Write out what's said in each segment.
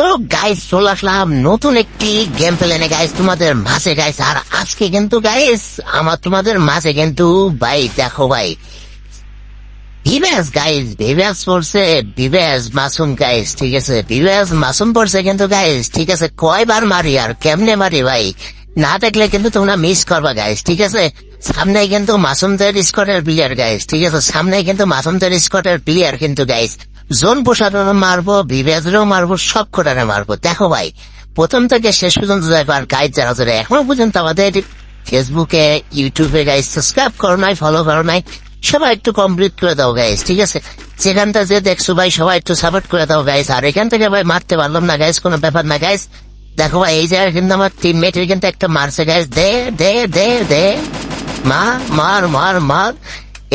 তো গাইস চলে আসলাম নতুন একটি গেম প্লেনে গাইস তোমাদের মাঝে গাইস আর আজকে কিন্তু গাইস আমার তোমাদের মাঝে কিন্তু, ভাই, দেখো, ভাই, বিবেস গাইস বিবেস পড়ছে, বিবেস মাসুম গাইস ঠিক আছে, বিবেস মাসুম পড়ছে কিন্তু গাইস ঠিক আছে, কয়বার মারি আর কেমনে মারি, ভাই, না দেখলে কিন্তু তোমরা মিস করবা গাইস ঠিক আছে সামনে কিন্তু মাসুম মাসুমদের স্কটের প্লেয়ার গাইস ঠিক আছে সামনে কিন্তু মাসুম মাসুমদের স্কটের প্লেয়ার কিন্তু গাইস জোন প্রসাদনে মারবো বিভেদরেও মারবো, সব কোটারে মারবো। দেখো ভাই, প্রথম থেকে শেষ পর্যন্ত দেখবার গাইড যারা যারা এখনও পর্যন্ত আমাদের ফেসবুকে ইউটিউবে গাইজ সাবস্ক্রাইব করো নাই ফলো করো নাই, সবাই একটু কমপ্লিট করে দাও গাইজ ঠিক আছে? যেখানটা যে দেখছ ভাই, সবাই একটু সাপোর্ট করে দাও গাইজ আর এখান থেকে ভাই মারতে পারলাম না গাইজ কোনো ব্যাপার না গাইজ দেখো ভাই, এই জায়গায় কিন্তু আমার টিমমেট কিন্তু একটা মারছে গাইজ দে দে দে দে। মা, মার মার মার।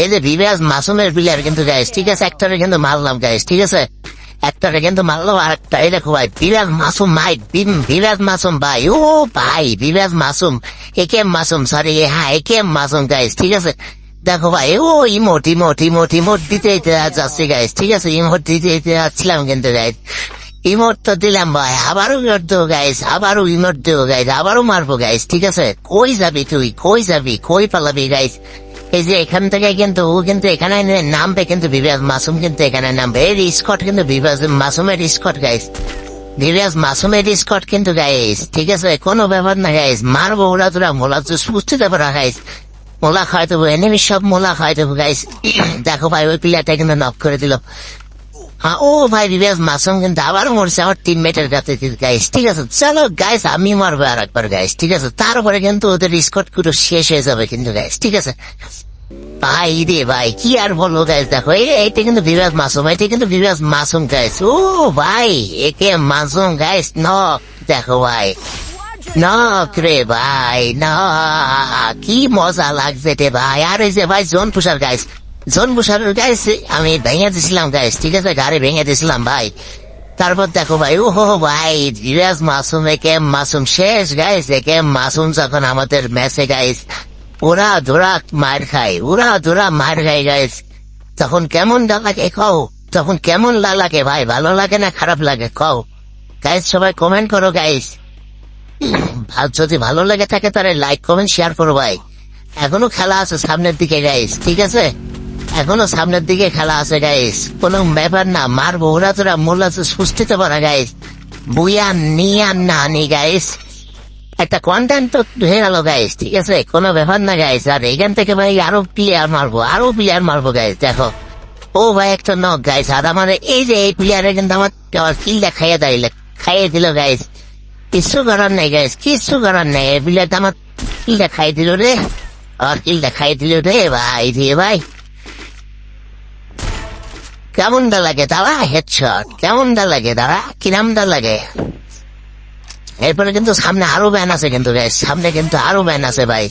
এই যে বিবেজ মাসুমের প্লেয়ার কিন্তু গাইস ঠিক আছে, একটারে কিন্তু মারলাম গাইজ ঠিক আছে? একটারে কিন্তু মারলো আর একটা, এই দেখো ভাই বিরাজ মাসুম, ভাই বিরাজ মাসুম, ভাই, ও ভাই বিরাজ মাসুম একে মাসুম সরি হ্যাঁ একে মাসুম গাইজ ঠিক আছে? দেখো ভাই, ও ইমোট ইমোট ইমোট ইমোট দিতে দিতে যাচ্ছি গাইজ ঠিক আছে? ইমোট দিতে দিতে যাচ্ছিলাম কিন্তু গাইজ ইমোট তো দিলাম ভাই, আবারও ইমোট দেবো গাইস আবারও ইমোট দেবো গাইজ আবারও মারবো গাইজ ঠিক আছে? কই যাবি তুই? কই যাবি? কই পালাবি গাইজ এই যে এখান থেকে কিন্তু ও কিন্তু এখানে নামবে কিন্তু বিভাস মাসুম কিন্তু এখানে নামবে। কিন্তু বিভাস মাসুমের গাইস বিভাস মাসুমের কিন্তু গাইস ঠিক আছে? কোনো ব্যাপার না গাইস মারবো ওরা তোরা মোলা তো সুস্থিতে পারা গাইস মোলা খাওয়াই দেবো, এনেমি সব মোলা গাইজ দেখো ভাই, ওই প্লেয়ারটা কিন্তু নক করে দিল। হ্যাঁ ও ভাই বিবেশ মাসুম কিন্তু আবার মরছে, আমার টিমমেটের কাছে গাইস ঠিক আছে? চলো গাইস আমি মারবো আর একবার গাইস ঠিক আছে? তারপরে কিন্তু ওদের স্কটগুলো শেষ হয়ে যাবে কিন্তু গাইস ঠিক আছে? ভাই রে ভাই, কি আর বলব গাইস দেখো, এই- এইটা কিন্তু বিরাজ মাসুম এটা কিন্তু বিরাজ মাসুম গাইস ও ভাই, একে মাসুম গাইস ন দেখো ভাই নক রে ভাই না কি মজা লাগছে রে ভাই, আর এই যে ভাই, জোন পুষার গাইস জোন পুষার গাইস আমি ভেঙে দিছিলাম গাইস ঠিক আছে? গাড়ি ভেঙে দিছিলাম ভাই। তারপর দেখো ভাই ও ভাই, ধীরাজ মাসুম, একে মাসুম শেষ গাইস একে মাসুম যখন আমাদের ম্যাচে গাইস ওরা ধরা মার খায়, ওরা ধরা মার খায় গাইস তখন কেমন লাগে কও? তখন কেমন লাগে ভাই, ভালো লাগে না খারাপ লাগে? কও। গাইস সবাই কমেন্ট করো গাইস যদি ভালো লাগে থাকে তাহলে লাইক কমেন্ট শেয়ার করো, ভাই। এখনও খেলা আছে সামনের দিকে গাইস ঠিক আছে? এখনও সামনের দিকে খেলা আছে গাইস কোনো ব্যাপার না মারবো ওরা তোরা মোল্লা সুস্থিতে পারা গাইস বুয়া নিয়ান না নি গাইস একটা কন্টেন্ট তো হয়ে গেল গাইস ঠিক আছে? কোনো ব্যাপার না গাইস আর এখান থেকে ভাই আরও প্লেয়ার মারবো, আরও প্লেয়ার মারবো গাইস দেখো। ও ভাই, একটা নক গাইস আর আমার এই যে এই প্লেয়ারে কিন্তু আমার কিলটা খাইয়ে দিলে খাইয়ে দিল গাইস কিছু করার নেই গাইস কিছু করার নেই। এই প্লেয়ারটা আমার কিলটা খাই দিল রে। আর কিলটা খাই দিল রে, ভাই রে, ভাই। কেমনটা লাগে দাদা হেডশট কেমনটা লাগে দাদা কিরামটা লাগে? এরপরে কিন্তু সামনে আরও ব্যান আছে কিন্তু সামনে কিন্তু আরও ব্যান আছে, ভাই।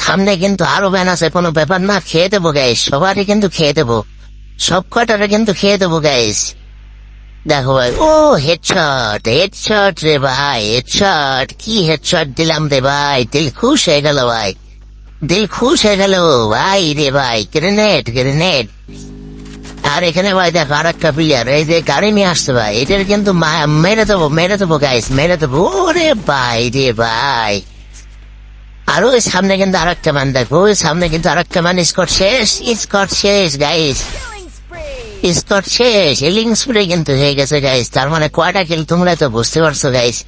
সামনে কিন্তু আরও ব্যান আছে, কোনো ব্যাপার না, খেয়ে দেবো গাইস সবারই কিন্তু খেয়ে দেবো। সব কটারে কিন্তু খেয়ে দেবো গাইস দেখো ভাই, ও হেডশট হেডশট রে ভাই হেডশট কি হেডশট দিলাম রে ভাই, দিল খুশ হয়ে গেল, ভাই। দিল খুশ হয়ে গেল, ভাই রে ভাই গ্রেনেড গ্রেনেড আর এখানে ভাই দেখ আর একটা প্লেয়ার এই যে গাড়ি নিয়ে আসছে ভাই, এটার কিন্তু মেরে দেবো মেরে দেবো গাইস মেরে দেবো। ওরে ভাই রে ভাই। আর ওই সামনে কিন্তু আর একটা ম্যান দেখো, ওই সামনে কিন্তু আর একটা ম্যান স্কট শেষ স্কট শেষ গাইস স্কট শেষ এলিং স্প্রে কিন্তু হয়ে গেছে গাইস তার মানে কয়টা কিল তোমরা তো বুঝতে পারছ গাইস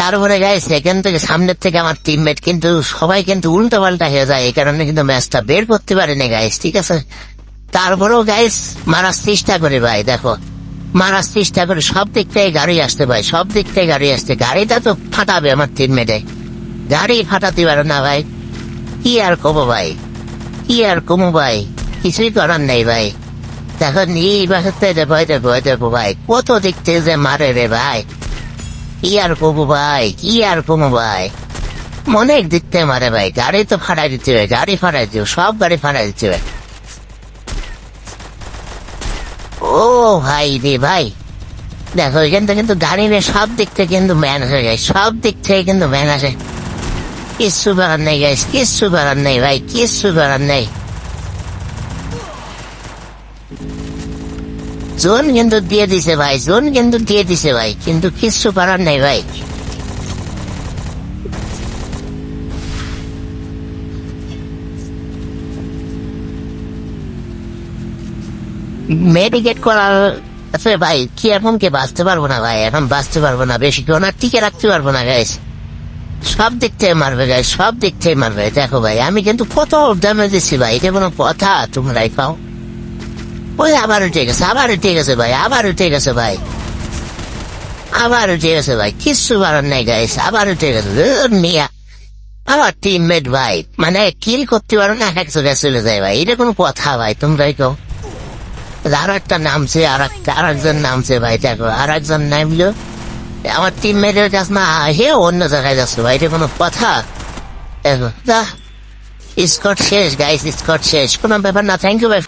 তারপরে গাইস এখান থেকে সামনের থেকে আমার টিমমেট কিন্তু, সবাই কিন্তু উল্টো পাল্টা হয়ে যায়, এই কারণে কিন্তু ম্যাচটা বের করতে পারেনি গাইস ঠিক আছে? তারপরেও গাইস মারার চেষ্টা করে ভাই, দেখো। মারার চেষ্টা করে সব দিক থেকে গাড়ি আসতে ভাই, সব দিক থেকে গাড়ি আসতে। গাড়িটা তো ফাটাবে আমার টিমমেটে গাড়ি ফাটাতে পারে না ভাই। কি আর কমো ভাই? কি আর কমো ভাই? কিছুই করার নেই ভাই। দেখো এই বাসাতে দেবো, ভয় দেবো ভাই। কত দিক থেকে যে মারে রে ভাই। কি আর কমো ভাই? কি আর কমো ভাই? অনেক দিক থেকে মারে ভাই। গাড়ি তো ফাটাই দিতে হবে, গাড়ি ফাটাই দিও সব গাড়ি ফাটাই দিতে হবে ও ভাই রে ভাই। দেখো, এখান থেকে কিন্তু গাড়ি নিয়ে সব দিক থেকে কিন্তু ম্যান হয়ে যায় সব দিক থেকে কিন্তু ম্যান আসে। কিচ্ছু করার নেই গাইস কিচ্ছু করার নেই, ভাই। কিচ্ছু করার নেই। জোন কিন্তু দিয়ে দিছে, ভাই। জোন কিন্তু দিয়ে দিছে, ভাই। কিন্তু কিচ্ছু করার নেই, ভাই। মেডিকেট করার আছে ভাই, কি এখন কে বাঁচতে পারব না ভাই? এখন বাঁচতে পারব না, বেশি কেউ না, টিকে রাখতে পারব না গাইস সব দিক থেকে মারবে গাইস সব দিক থেকে মারবে। দেখো ভাই, আমি কিন্তু কত দামে দিচ্ছি ভাই, এটা কোনো কথা তোমরাই পাও ওই আবার উঠে গেছে, আবার উঠে গেছে ভাই, আবার উঠে গেছে ভাই। আবার উঠে গেছে ভাই, কিচ্ছু করার নাই গাইস আবার উঠে গেছে। মিয়া, আমার টিমমেট ভাই মানে কিল করতে পারো না, এক চলে চলে যায় ভাই, এটা কোনো কথা ভাই, তোমরাই কও। আর একটা নামছে আর একটা আর একজন নামছে ভাই, দেখো আর একজন নামলো আমার টিম টিমমেটের কাছে না হে অন্য জায়গায় যাচ্ছে ভাই, এটা কোনো কথা। দেখো, যা স্কট শেষ গাইস স্কট শেষ, কোনো ব্যাপার না থ্যাংক ইউ ভাই